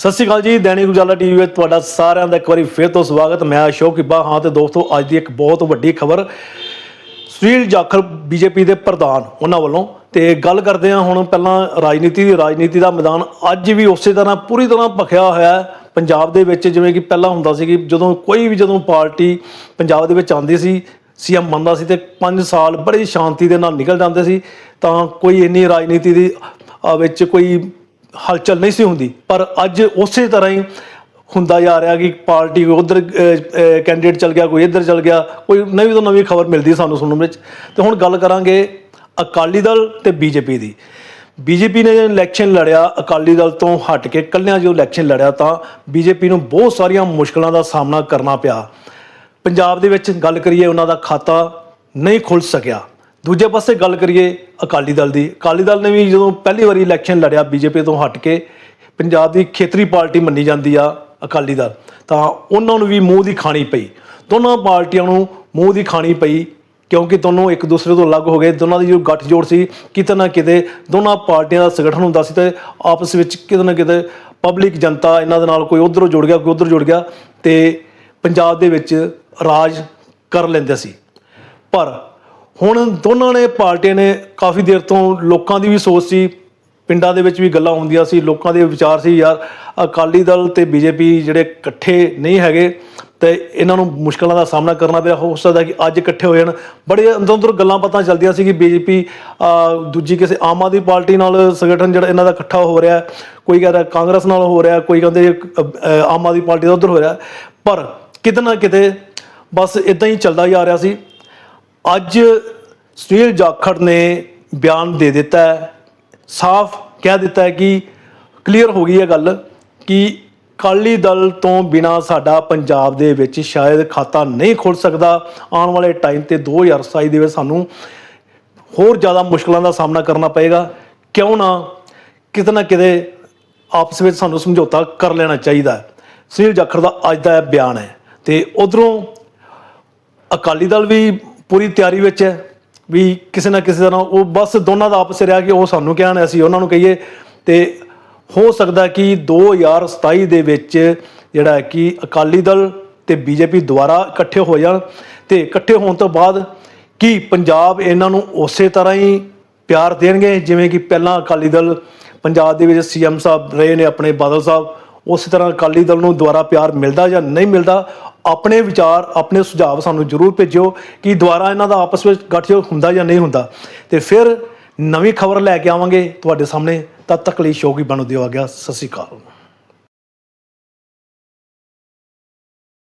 ਸਤਿ ਸ਼੍ਰੀ ਅਕਾਲ ਜੀ, ਦੈਨਿਕ ਉਜਾਲਾ ਟੀਵੀ ਵਿੱਚ ਤੁਹਾਡਾ ਸਾਰਿਆਂ ਦਾ ਇੱਕ ਵਾਰੀ ਫਿਰ ਤੋਂ ਸਵਾਗਤ। ਮੈਂ ਅਸ਼ੋਕ ਕਿੱਬਾ, ਹਾਂ ਤੇ ਦੋਸਤੋ, ਅੱਜ ਦੀ ਇੱਕ ਬਹੁਤ ਵੱਡੀ ਖਬਰ ਸੁਨੀਲ ਜਾਖੜ, ਬੀਜੇਪੀ ਦੇ ਪ੍ਰਧਾਨ, ਉਹਨਾਂ ਵੱਲੋਂ। ਤੇ ਗੱਲ ਕਰਦੇ ਹਾਂ ਹੁਣ ਪਹਿਲਾਂ ਰਾਜਨੀਤੀ ਦੀ। ਰਾਜਨੀਤੀ ਦਾ ਮੈਦਾਨ ਅੱਜ ਵੀ ਉਸੇ ਤਰ੍ਹਾਂ ਪੂਰੀ ਤਰ੍ਹਾਂ ਭਖਿਆ ਹੋਇਆ ਹੈ। ਪੰਜਾਬ ਦੇ ਵਿੱਚ ਜਿਵੇਂ ਕਿ ਪਹਿਲਾਂ ਹੁੰਦਾ ਸੀ ਕਿ ਜਦੋਂ ਕੋਈ ਵੀ ਜਦੋਂ ਪਾਰਟੀ ਪੰਜਾਬ ਦੇ ਵਿੱਚ ਆਉਂਦੀ ਸੀ, ਸੀਐਮ ਬਣਦਾ ਸੀ ਤੇ 5 ਸਾਲ ਬੜੀ ਸ਼ਾਂਤੀ ਦੇ ਨਾਲ ਨਿਕਲ ਜਾਂਦੇ ਸੀ, ਤਾਂ ਕੋਈ ਇੰਨੀ ਰਾਜਨੀਤੀ ਦੀ ਵਿੱਚ ਕੋਈ ਹਲਚਲ ਨਹੀਂ ਸੀ ਹੁੰਦੀ, ਪਰ ਅੱਜ ਉਸੇ ਤਰ੍ਹਾਂ ਹੀ ਹੁੰਦਾ ਜਾ ਰਿਹਾ ਕਿ ਪਾਰਟੀ ਉਧਰ ਕੈਂਡੀਡੇਟ ਚਲ ਗਿਆ, ਕੋਈ ਇੱਧਰ ਚਲ ਗਿਆ, ਕੋਈ ਨਵੀਂ ਤੋਂ ਨਵੀਂ ਖਬਰ ਮਿਲਦੀ ਸਾਨੂੰ ਸੁਣਨ ਵਿੱਚ। ਤੇ ਹੁਣ ਗੱਲ ਕਰਾਂਗੇ ਅਕਾਲੀ ਦਲ ਤੇ ਬੀਜੇਪੀ ਦੀ। ਬੀਜੇਪੀ ਨੇ ਇਲੈਕਸ਼ਨ ਲੜਿਆ, ਅਕਾਲੀ ਦਲ ਤੋਂ ਹਟ ਕੇ ਕੱਲਿਆਂ ਜੋ ਇਲੈਕਸ਼ਨ ਲੜਿਆ ਤਾਂ ਬੀਜੇਪੀ ਨੂੰ ਬਹੁਤ ਸਾਰੀਆਂ ਮੁਸ਼ਕਲਾਂ ਦਾ ਸਾਹਮਣਾ ਕਰਨਾ ਪਿਆ। ਪੰਜਾਬ ਦੇ ਵਿੱਚ ਗੱਲ ਕਰੀਏ, ਉਹਨਾਂ ਦਾ ਖਾਤਾ ਨਹੀਂ ਖੁੱਲ ਸਕਿਆ। ਦੂਜੇ ਪਾਸੇ ਗੱਲ ਕਰੀਏ ਅਕਾਲੀ ਦਲ ਦੀ, ਅਕਾਲੀ ਦਲ ਨੇ ਵੀ ਜਦੋਂ ਪਹਿਲੀ ਵਾਰੀ ਇਲੈਕਸ਼ਨ ਲੜਿਆ, ਬੀਜੇਪੀ ਤੋਂ ਹਟ ਕੇ ਪੰਜਾਬ ਦੀ ਖੇਤਰੀ ਪਾਰਟੀ ਮੰਨੀ ਜਾਂਦੀ ਆ ਅਕਾਲੀ ਦਲ, ਤਾਂ ਉਹਨਾਂ ਨੂੰ ਵੀ ਮੂੰਹ ਦੀ ਖਾਣੀ ਪਈ। ਦੋਨਾਂ ਪਾਰਟੀਆਂ ਨੂੰ ਮੂੰਹ ਦੀ ਖਾਣੀ ਪਈ, ਕਿਉਂਕਿ ਦੋਨੋਂ ਇੱਕ ਦੂਸਰੇ ਤੋਂ ਅਲੱਗ ਹੋ ਗਏ, ਦੋਨਾਂ ਦੀ ਜੋ ਗੱਠਜੋੜ ਸੀ, ਕਿਤੇ ਨਾ ਕਿਤੇ ਦੋਨਾਂ ਪਾਰਟੀਆਂ ਦਾ ਸੰਗਠਨ ਹੁੰਦਾ ਸੀ ਤੇ ਆਪਸ ਵਿੱਚ ਕਿਤੇ ਨਾ ਕਿਤੇ ਪਬਲਿਕ ਜਨਤਾ ਇਹਨਾਂ ਦੇ ਨਾਲ ਕੋਈ ਉਧਰੋਂ ਜੁੜ ਗਿਆ, ਕੋਈ ਉਧਰ ਜੁੜ ਗਿਆ ਤੇ ਪੰਜਾਬ ਦੇ ਵਿੱਚ ਰਾਜ ਕਰ ਲੈਂਦੇ ਸੀ। ਪਰ ਹੁਣ ਦੋਨਾਂ ਨੇ ਪਾਰਟੀਆਂ ਨੇ ਕਾਫੀ ਦੇਰ ਤੋਂ ਲੋਕਾਂ ਦੀ ਵੀ ਸੋਚ ਸੀ, ਪਿੰਡਾਂ ਦੇ ਵਿੱਚ ਵੀ ਗੱਲਾਂ ਹੁੰਦੀਆਂ ਸੀ, ਲੋਕਾਂ ਦੇ ਵਿਚਾਰ ਸੀ, ਯਾਰ ਅਕਾਲੀ ਦਲ ਤੇ ਬੀਜੇਪੀ ਜਿਹੜੇ ਇਕੱਠੇ ਨਹੀਂ ਹੈਗੇ ਤੇ ਇਹਨਾਂ ਨੂੰ ਮੁਸ਼ਕਲਾਂ ਦਾ ਸਾਹਮਣਾ ਕਰਨਾ ਪਿਆ। ਹੋ ਸਕਦਾ ਕਿ ਅੱਜ ਇਕੱਠੇ ਹੋ ਜਾਣ। ਬੜੇ ਅੰਦਰ ਅੰਦਰ ਗੱਲਾਂ ਪਤਾ ਚੱਲਦੀਆਂ ਸੀ ਕਿ ਬੀਜੇਪੀ ਦੂਜੀ ਕਿਸੇ ਆਮ ਆਦਮੀ ਪਾਰਟੀ ਨਾਲ ਸੰਗਠਨ ਜਿਹੜਾ ਇਹਨਾਂ ਦਾ ਇਕੱਠਾ ਹੋ ਰਿਹਾ ਹੈ। ਕੋਈ ਕਹਿੰਦਾ ਕਾਂਗਰਸ ਨਾਲ ਹੋ ਰਿਹਾ, ਕੋਈ ਕਹਿੰਦੇ ਆਮ ਆਦਮੀ ਪਾਰਟੀ ਦਾ ਉਧਰ ਹੋ ਰਿਹਾ। ਪਰ ਕਿਤੇ ਨਾ ਕਿਤੇ ਬਸ ਇਦਾਂ ਹੀ ਚੱਲਦਾ ਜਾ ਰਿਹਾ ਸੀ। ਅੱਜ ਸੁਨੀਲ ਜਾਖੜ ਨੇ ਬਿਆਨ ਦੇ ਦਿੱਤਾ ਹੈ, ਸਾਫ਼ ਕਹਿ ਦਿੱਤਾ ਹੈ ਕਿ ਕਲੀਅਰ ਹੋ ਗਈ ਹੈ ਗੱਲ ਕਿ ਅਕਾਲੀ ਦਲ ਤੋਂ ਬਿਨਾ ਸਾਡਾ ਪੰਜਾਬ ਦੇ ਵਿੱਚ ਸ਼ਾਇਦ ਖਾਤਾ ਨਹੀਂ ਖੁੱਲ ਸਕਦਾ। ਆਉਣ ਵਾਲੇ ਟਾਈਮ ਤੇ 2027 ਦੇ ਵਿੱਚ ਸਾਨੂੰ ਹੋਰ ਜ਼ਿਆਦਾ ਮੁਸ਼ਕਲਾਂ ਦਾ ਸਾਹਮਣਾ ਕਰਨਾ ਪਏਗਾ। ਕਿਉਂ ਨਾ ਕਿਤੇ ਨਾ ਕਿਤੇ ਆਪਸ ਵਿੱਚ ਸਾਨੂੰ ਸਮਝੌਤਾ ਕਰ ਲੈਣਾ ਚਾਹੀਦਾ ਹੈ। ਸੁਨੀਲ ਜਾਖੜ ਦਾ ਅੱਜ ਦਾ ਇਹ ਬਿਆਨ ਹੈ ਤੇ ਉਧਰੋਂ ਅਕਾਲੀ ਦਲ ਵੀ ਪੂਰੀ ਤਿਆਰੀ ਵਿੱਚ ਹੈ ਵੀ ਕਿਸੇ ਨਾ ਕਿਸੇ ਤਰ੍ਹਾਂ ਉਹ ਬਸ ਦੋਨਾਂ ਦਾ ਆਪਸ ਰਿਹਾ ਕਿ ਉਹ ਸਾਨੂੰ ਕਹਿਣ, ਅਸੀਂ ਉਹਨਾਂ ਨੂੰ ਕਹੀਏ। ਤੇ ਹੋ ਸਕਦਾ ਕਿ 2027 ਦੇ ਵਿੱਚ ਜਿਹੜਾ ਹੈ ਕਿ ਅਕਾਲੀ ਦਲ ਤੇ ਬੀਜੇਪੀ ਦੁਆਰਾ ਇਕੱਠੇ ਹੋ ਜਾਣ ਤੇ ਇਕੱਠੇ ਹੋਣ ਤੋਂ ਬਾਅਦ ਕੀ ਪੰਜਾਬ ਇਹਨਾਂ ਨੂੰ ਉਸੇ ਤਰ੍ਹਾਂ ਹੀ ਪਿਆਰ ਦੇਣਗੇ? ਜਿਵੇਂ ਕਿ ਪਹਿਲਾਂ ਅਕਾਲੀ ਦਲ ਪੰਜਾਬ ਦੇ ਵਿੱਚ ਸੀਐਮ ਸਾਹਿਬ ਰਹੇ ਨੇ, ਆਪਣੇ ਬਾਦਲ ਸਾਹਿਬ। ਉਸੇ ਤਰ੍ਹਾਂ ਅਕਾਲੀ ਦਲ ਨੂੰ ਦੁਆਰਾ ਪਿਆਰ ਮਿਲਦਾ ਜਾਂ ਨਹੀਂ ਮਿਲਦਾ, ਆਪਣੇ ਵਿਚਾਰ, ਆਪਣੇ ਸੁਝਾਅ ਸਾਨੂੰ ਜਰੂਰ ਭੇਜਿਓ ਕਿ ਦੁਆਰਾ ਇਹਨਾਂ ਦਾ ਆਪਸ ਵਿੱਚ ਗੱਠਜੋੜ ਹੁੰਦਾ ਜਾਂ ਨਹੀਂ ਹੁੰਦਾ। ਤੇ ਫਿਰ ਨਵੀਂ ਖਬਰ ਲੈ ਕੇ ਆਵਾਂਗੇ। ਤੁਹਾਡੇ ਸਾਹਮਣੇ ਤਦ ਤੱਕ ਲਈ ਸ਼ੋਅ ਕੀ ਬਣੂ ਦਿਓ। ਆ ਗਿਆ। ਸਤਿ ਸ਼੍ਰੀ ਅਕਾਲ।